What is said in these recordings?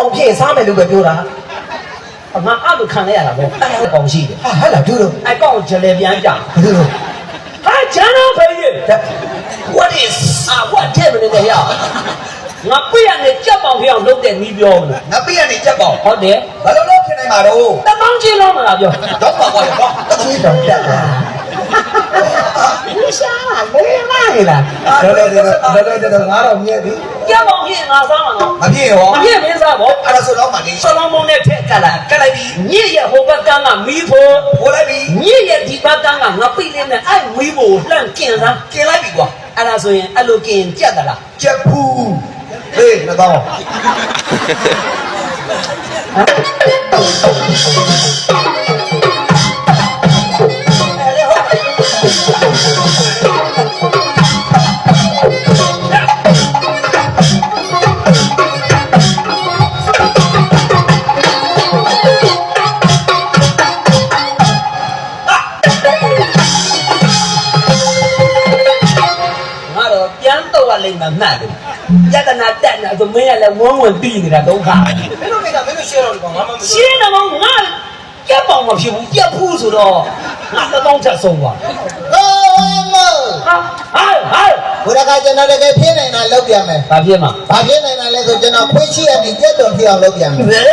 ပေါင်ဖြစ်စားမယ်လို့ပဲပြောတာငါအဲ့လိုခံလိုက်ရတာပေါ့အဲ့ပေါင်ရှိတယ်ဟာဟဲ့လားသူတို့အဲ့ကောင်ဂျလေပြန်ကြဘယ်လိုဟာဂျန်တော့ဖေးရ what is ah what တဲ့မနေရငါပြရနေကြက်ပေါင်ဖျောင်းလုပ်တဲ့နီးပြောမလားငါပြရနေချက်ပေါ့ဟုတ်တယ်ဘယ်လိုလုပ်ဖြစ်နိုင်မှာတော့တမောင်းချင်းလုံးမလားပြောတော့ပါပါတော့တတိတောင်တက်သွားဒီ ရှာလေးမလေးလားတော်တော်တော်တော်တော်တော်ငါတော့မြဲပြီကြက်ပေါင်ဖြစ်ငါစားမှာနော်မပြည့်ရောမဖြစ်မင်းစားပေါ့အဲ့ဒါဆိုတော့မှနေဆလောမုန်နဲ့ထက်ကလာကလိုက်ပြီညစ်ရဲ့ဟိုဘက်ကန်းကမီးဖို့ဟိုလိုက်ပြီညစ်ရဲ့ဒီဘက်ကန်းကငါပိလေးနဲ့အဲ့မီးဖို့လှန့်ကျင်စားကျင်လိုက်ပြီကွာအဲ့ဒါဆိုရင်အဲ့လိုကျင်ကြက်သလားချက်ဖူးဟေးမတော့ ယတနာတက်နေဆိုမင်းကလည်းဝန်းဝန်းပြီးနေတာဒုက္ခမင်းတို့ကမင်းတို့ရှင်းတော့ဒီကောင်ငါမှမရှင်းတော့ငါကြက်ပေါင်မဖြစ်ဘူးကြက်ဖူးဆိုတော့ငါတော့ချက်ဆုံးသွားဟိုမောဟာဟာဟာဘုရားကကျွန်တော်တကယ်ဖြစ်နိုင်တာလုပ်ပြမယ်ဘာဖြစ်မှာဘာဖြစ်နိုင်တာလဲဆိုကျွန်တော်ခွေးချီရနေကြက်တော်ဖြစ်အောင်လုပ်ပြမယ်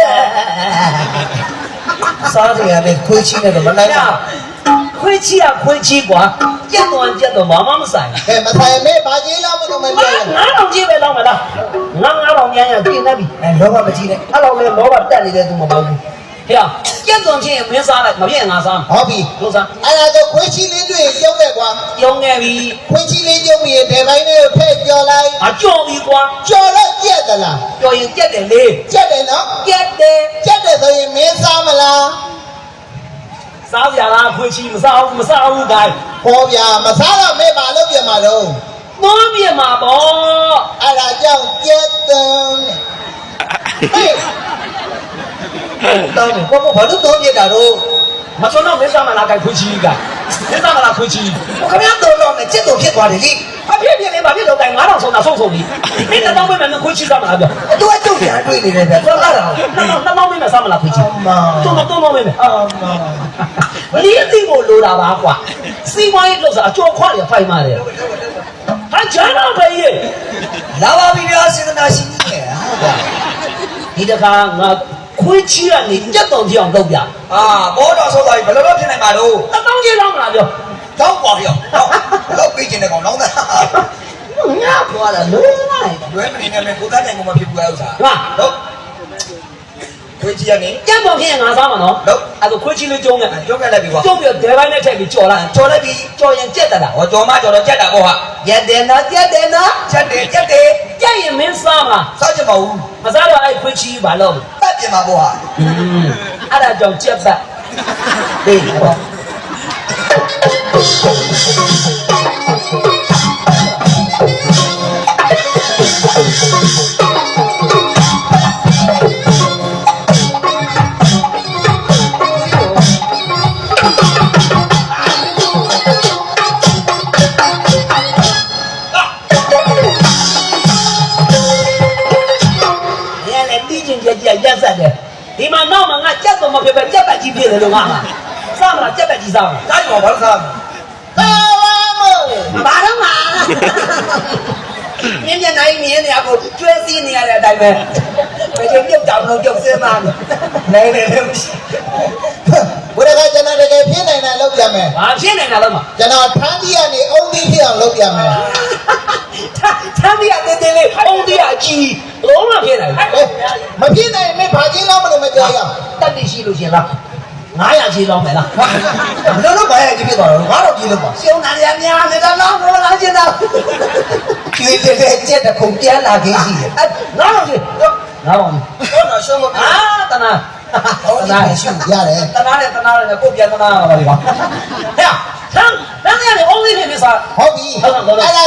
စားနေရတယ်ခွေးချင်းနဲ့တော့မနိုင်ပါခွေးချီရခွေးချီကွာ ကြက်တော်ကြက်တော်ဘာမှမဆိုင်ကဲမဆိုင်မေးဘာကြီးလောက်မလို့မငါပြောရင်ငါတော့ကြည့်ပဲတော့မလားငါငါတော့ညံ့ညံ့ကြည့်နေပြီအဲလောဘမကြီးနဲ့အဲ့တော့လေလောဘတက်နေတဲ့သူမပေါ့ဘူးဟဲ့ကြက်တော်ချင်းမင်းစားလိုက်မဖြစ်ငါစားဟောပြီလို့စားအဲ့ဒါဆိုခွေးချီလေးတွေ့ရုံးခဲ့ကွာယုံနေပြီခွေးချီလေးကျုံပြီးတဲ့ဘိုင်းလေးကိုထည့်ကြော်လိုက်အကြော်ပြီကွာကြော်တော့ကြက်သလားကြော်ရင်ကြက်တယ်လေကြက်တယ်နော်ကြက်တယ်ကြက်တယ်ဆိုရင်မင်းစားမလား စားကြလားခွေးချီမစားဘူးမစားဘူးတိုင်းဟောဗျာမစားတော့မေးဘာလုပ်ပြမှာတော့သွားပြမှာပေါ့အဲ့ဒါကြောင့်ကြက်တန်ဟေးတောင်းတယ်ဘောဘောဘာလို့တော့ပြတာတော့မစွန်းတော့မင်းစားမလားကိုင်ခွေးချီကမင်းစားမလားခွေးချီခင်ဗျားတော့တော့နဲ့ချက်တော့ဖြစ်သွားတယ်လေ အပြည့်ပြည့်လေးဘာဖြစ်လို့ကိုင်9000ဆုံးတာဆုံးဆုံးပြီမင်းတော့ပဲမင်းခွေးချီစားမလားပြောအတူအတူပြန်တွေ့နေတယ်ဗျတော့လာတာနောက်နောက်မင်းမစားမလားခွေးချီအမတော့တော့တော့မင်းအမလီးသိကိုလိုတာပါကွာစီးပွားရေးလို့ဆိုအကျော်ခွာရဖိုင်ပါတယ်ဟာဂျန်တော့ပဲရဲ့လာပါပြီဗျာစေတနာရှင်ကြီးရဲ့ဟာဗျာဒီတခါငါခွေးချီကနေကြက်တော်ကြည့်အောင်လုပ်ပြအာဘော တော်ဆောသွားပြီဘယ်လိုလုပ်ဖြစ်နိုင်မှာတော့တပေါင်းကြီးလောက်မလားပြောတော့ပါဗျာတော့တော့ပြေးကျင်တဲ့ကောင်တော့သားငါကွာလားလုံးလိုက်လွဲမနေနဲ့မကိုသားတိုင်ကမဖြစ်ဘူးအဲ့ဥစ္စာဟာတော့ခွေးကြီးကနေကြက်တော်ဖြစ်ရင်ငါစားမှာနော်ဟုတ်အဲ့ဒါခွေးချီလေးကျုံးနေကြောက်ခဲ့လိုက်ပြီကွာကျုံးပြီးဒဲပိုင်းနဲ့ထည့်ပြီးကြော်လိုက်ကြော်လိုက်ပြီကြော်ရင်ကြက်တတာဟောကြော်မကြော်တော့ကြက်တာပေါ့ဟာရက်တယ်နော်ကြက်တယ်နော်ချက်တယ်ချက်တယ်ကြက်ရင်မင်းစားမှာစောက်ကြမဘူးမစားတော့အဲ့ခွေးချီဘာလို့တတ်ပြင်မှာပေါ့ဟာအဲ့ဒါကြောင့်ကြက်ပတ်ဟေးဟော။ ဒီမှာနောက်မှာငါကြက်တော့မဖြစ်ပဲကြက်ပတ်ကြီးဖြစ်တယ်လို့ငါမှာ။ စားမလားကြက်ပတ်ကြီးစားမလားတိုင်းကောင်ဘာလို့စားသာဝမော။ဘာတော့မှာ။မြင်းမြနိုင်မြင်းနေရကိုကျွဲစည်းနေရတဲ့အတိုင်းပဲ။ဘယ်လိုပြုတ်တောင်လို့ပြုတ်စင်းသားလဲနေနေနေမရှိဘုရားကကျွန်တော်တကယ်ဖြစ်နိုင်တာလုပ်ပြမယ်။ဘာဖြစ်နေတာလဲမကျွန်တော်ထမ်းကြီးကနေအုံးကြီးဖြစ်အောင်လုပ်ပြမယ်။ထမ်းပြီးရတဲ့တဲ့လေးအုံးတရအကြီးလုံးမဖြစ်နိုင်ဘူးဟေးမဖြစ်နိုင်မေးဘာကြီးလောက်မလို့မပြောရအောင်။တက်တိရှိလို့ရှင်လား။ 900ချီလောက်မယ်လားဘယ်လိုလုပ်ပါရဲ့ဒီဖြစ်သွားတော့ငါတော့ကြည့်လို့ပါ။ရှုံးတာရများနေတော့လောက်တော့လာချင်တော့ကြည့်တယ်တဲ့ကြက်တခုံပြန်လာခင်းရှိတယ်။အဲ့နောက်တော့ရှင်။နောက်တော့ဟုတ်တော့ရှုံးလို့အာတနာဟုတ်တယ်ရှုံးရတယ်တနာနဲ့တနာနဲ့ကိုပြန်တနာပါလေကွာဟဲ့ဆန်းတန်းရနေအုံးလေးဖြစ်ဖြစ်စားဟုတ်ပြီအဲ့ဒါ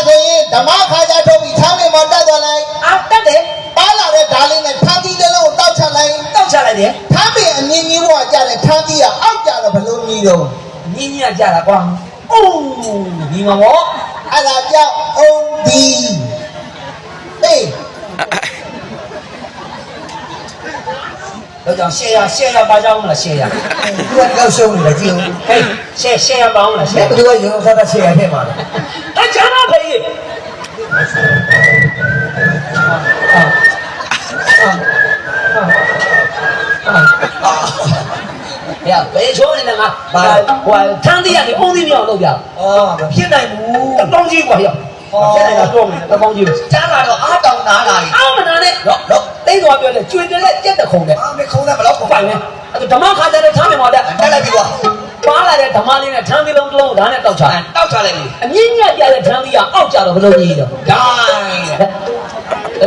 ဆိုရင်ဓမ္မခါကြထုတ်ပြီးထမ်းနေမှာတက်သွားလိုက်အာတက်တယ်ပါလာတဲ့ဓာလေးနဲ့ထမ်းကြီးတစ်လုံးကိုတောက်ချလိုက်တောက်ချလိုက်တယ် ကြီးတော့ညင်းညင်းကြတာကွာအိုးဒီမှာပေါ့အဲ့ဒါကြောင့်အုံးဒီအေးတော့ကြောင့်ရှယ်ယာရှယ်ယာပါကြအောင်မလားရှယ်ယာသူကတော့ရှုံးနေတယ်ကြည့်ဦးဟေးရှယ်ရှယ်ယာပါအောင်မလားရှယ်ဘယ်သူကရုံစားတာရှေ့ရထဲမှာလဲအချမ်း 哎呀，白说你那个，管管当地啊，你工地没有弄掉？哦，偏在不，当地管要。现在个做没？那工地，咱那个阿张拿来，阿么拿的？老老，等多表的，绝对来接的空的。啊，没空的，不老空反的。啊，就他妈看在那产品毛的，再来几个。扒来的他妈的那产品龙龙，咱那倒产，倒产来的。人家家的产品啊，傲家都不容易的。哎，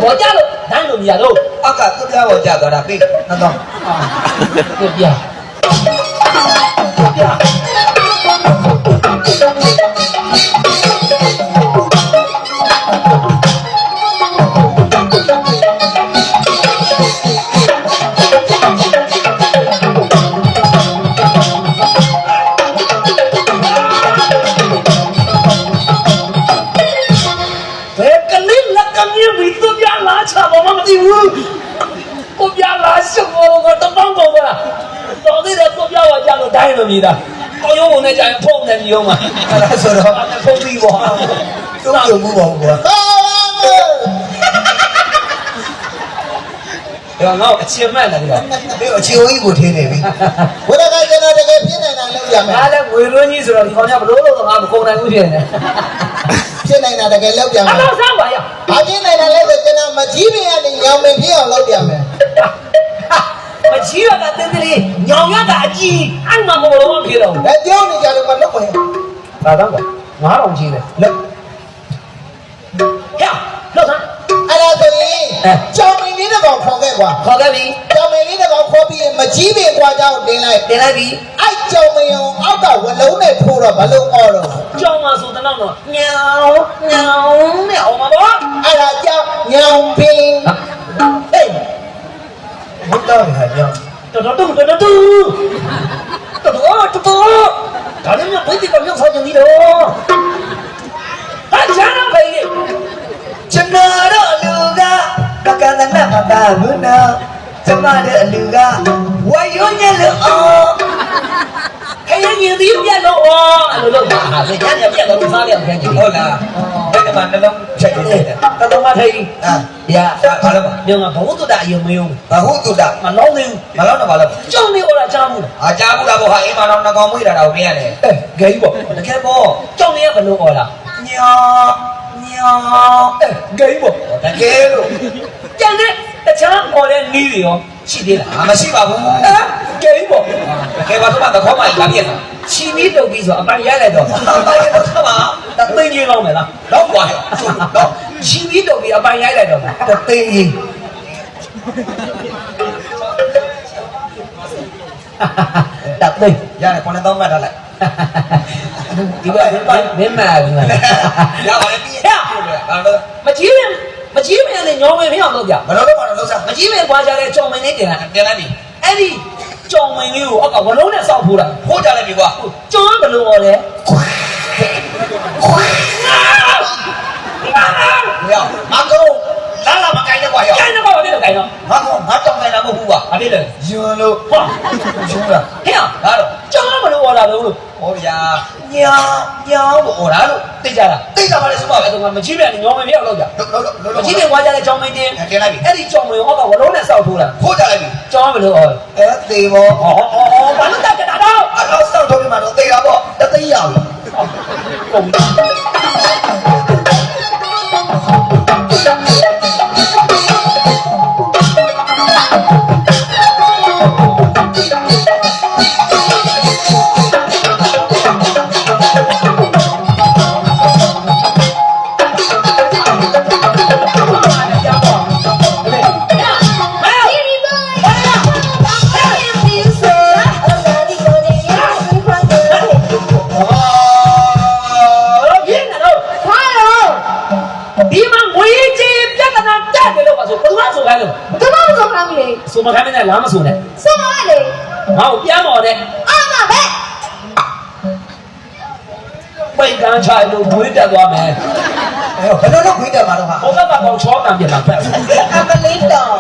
我家都，咱都不家都。阿哥，这边我家多大？对，那个。对呀。Yeah. ပါကြလို့ဒိုင်းလို့မြည်တာကိုရုံးဝင်နေကြရင်ဖုံးနေမြုံမှာအဲ့ဒါဆိုတော့ဖုံးပြီးပေါ့သူ့ပြုံမှုပါဘူးကွာကောင်းမေဒီငါ့အချင်းမဲ့တယ်ကွာဒီအချီအိုကြီးကိုထင်းနေပြီဝိရကကျွန်တော်တကယ်ဖြစ်နိုင်တာလုပ်ရမယ်ငါလည်းငွေလွှင်းကြီးဆိုတော့ဒီကောင်ကဘလို့လို့ငါမကုန်နိုင်ဘူးဖြစ်နေဖြစ်နိုင်တာတကယ်လုပ်ရအမယ်တော့စားပါရဘာဖြစ်နိုင်တာလဲဆိုကျွန်တော်မကြီးပင်ကနေညောင်ပင်ဖြစ်အောင်လုပ်ရမယ် မချီရကတင်းတင်းလေးညောင်ရကအကြီးအဲ့မှာမလို့ဖြစ်တော့လက်ပြောနေကြလို့မလုပ်ဘူးဘာတော့ကွာ9000ကြီးတယ်လက်ဟဲ့လောက်စားအဲ့ဒါဆိုရင်ကြောင်ပင်လေးတစ်ကောင်ခေါ်ခဲ့ကွာခေါ်ခဲ့ပြီကြောင်ပင်လေးတစ်ကောင်ခေါ်ပြီးရင်မကြီးပင်ကွာကြောင်တင်လိုက်တင်လိုက်ပြီအဲ့ကြောင်ပင်အောင်အောက်ကဝလုံးနဲ့ထိုးတော့ဘလုံးအော်တော့ကြောင်မှာဆိုတဲ့နောက်တော့ညောင်ညောင်နဲ့အောင်ပါဘောအဲ့ဒါကြောင့်ညောင်ပ တောင်းနေတာညတတော်တူတတော်တူတတော်တတော်ဒါနဲ့မြတ်ဘိတ်ကမြောက်ဆောင်နေတော့ဟာကျန်တော့ဘယ်ကြီးကျွန်တော်တို့လူကပကန္နမမပါဘူးနော်ကျမတို့လူကဝါရုံးညလို့အောင်ခရင်ရင်ဒီပြက်လို့အောင်အဲ့လိုလုပ်တာဗျာညပြက်တော့စားရအောင်ခင်ဗျဟုတ်လား ဘယ်ကမှနှလုံးချက်နေတယ်တော်တော်မထိုင်အာရဘာလို့ညငါဘဝတုဒ္ဒအယုံမယုံဘာဟုတ်တူတာမလောင်းသေးဘူးမလောက်တော့ဘာလို့ကြောင်နေဩတာကြားမှုလားအာကြားဘူးလားဘောဟာအိမ်မှာတော့နှကောင်မွေးတာတော့မင်းရတယ်အဲဂိမ်းပေါ့တကယ်ပေါ့ကြောင်နေရဘလို့ဩလားညောညောအဲဂိမ်းပေါ့တကယ်လို့ကျန်တဲ့တခြားဩတဲ့နီးတွေရောရှိသေးလားအာမရှိပါဘူးအဲဂိမ်းပေါ့တကယ်ပါတော့တော့ခေါ်မှလာပြည့်တာချီမီတုတ်ပြီးဆိုအပိုင်ရိုက်လိုက်တော့ဘာလို့တော့ခါမှာတ သိန်းကြီးကောင်းမယ်လားတော့ကွာတော့ချီမီတုတ်ပြီးအပိုင်ရိုက်လိုက်တော့တသိန်းကြီးတသိန်းရတယ်ခေါင်းတော့မှတ်ထားလိုက်ဒီဘက်မင်းမဘူးလားရပါတယ်ပြည့်ရဘာလို့မကြီးမမကြီးမနဲ့ညောင်းမင်းဖြစ်အောင်လုပ်ကြမလို့တော့ဘာလို့လောက်စားမကြီးမကွာကြတဲ့ကြောင်မင်းလေးတင်လာပြန်လိုက်ပြီအဲ့ဒီကြောင်မင်းလေးကိုအောက်ကဝလုံးနဲ့စောက်ဖိုးတာဖိုးကြလိုက်ပြီကွာကြောင်ဘလို့ဟောလဲရ မကောလာလာမကိုင်းတော့ကွာရကျန်တော့ဘာဖြစ်လို့ကြိုင်တော့ငါကငါတောင်းနေတာမဟုတ်ဘူးကွာဘာဖြစ်လဲယွန်းလို့ဟာယွန်းလားဟဲ့ဒါတော့ကြောင်ဘလို့ဟောတာလို့ဟောဗျာညောညောလို့ဟောတာလို့သိကြလားသိတာပါလေစပါပဲအဲ့တော့မကြီးမနဲ့ညောင်းမင်းဖြစ်အောင်လုပ်ကြလို့လို့လို့မကြီးမကွာကြတဲ့ကြောင်မင်းတင်တင်လိုက်ပြီအဲ့ဒီကြောင်မင်းအောက်ကဝလုံးနဲ့စောက်ဖိုးတာဖိုးကြလိုက်ပြီကြောင်ဘလို့ဟောအဲသေဘောဟောဟောဟောဘာ ผม ဒီမှာငွေကြီးပြဿနာတက်တယ်လို့ပါဆိုဘယ်သူမှဆိုခိုင်းလို့ဆိုမခိုင်းမနဲ့လားမဆိုနဲ့ငါ့ကိုပြန်တော်တဲ့ပိတ်ကန်းချလို့ငွေတက်သွားမယ်အဲဘယ်လိုလုပ်ခွေးတယ်မှာတော့ဟာဟိုဘက်ကကောင်ချောတံပြန်လာဖက်အမလေးတော်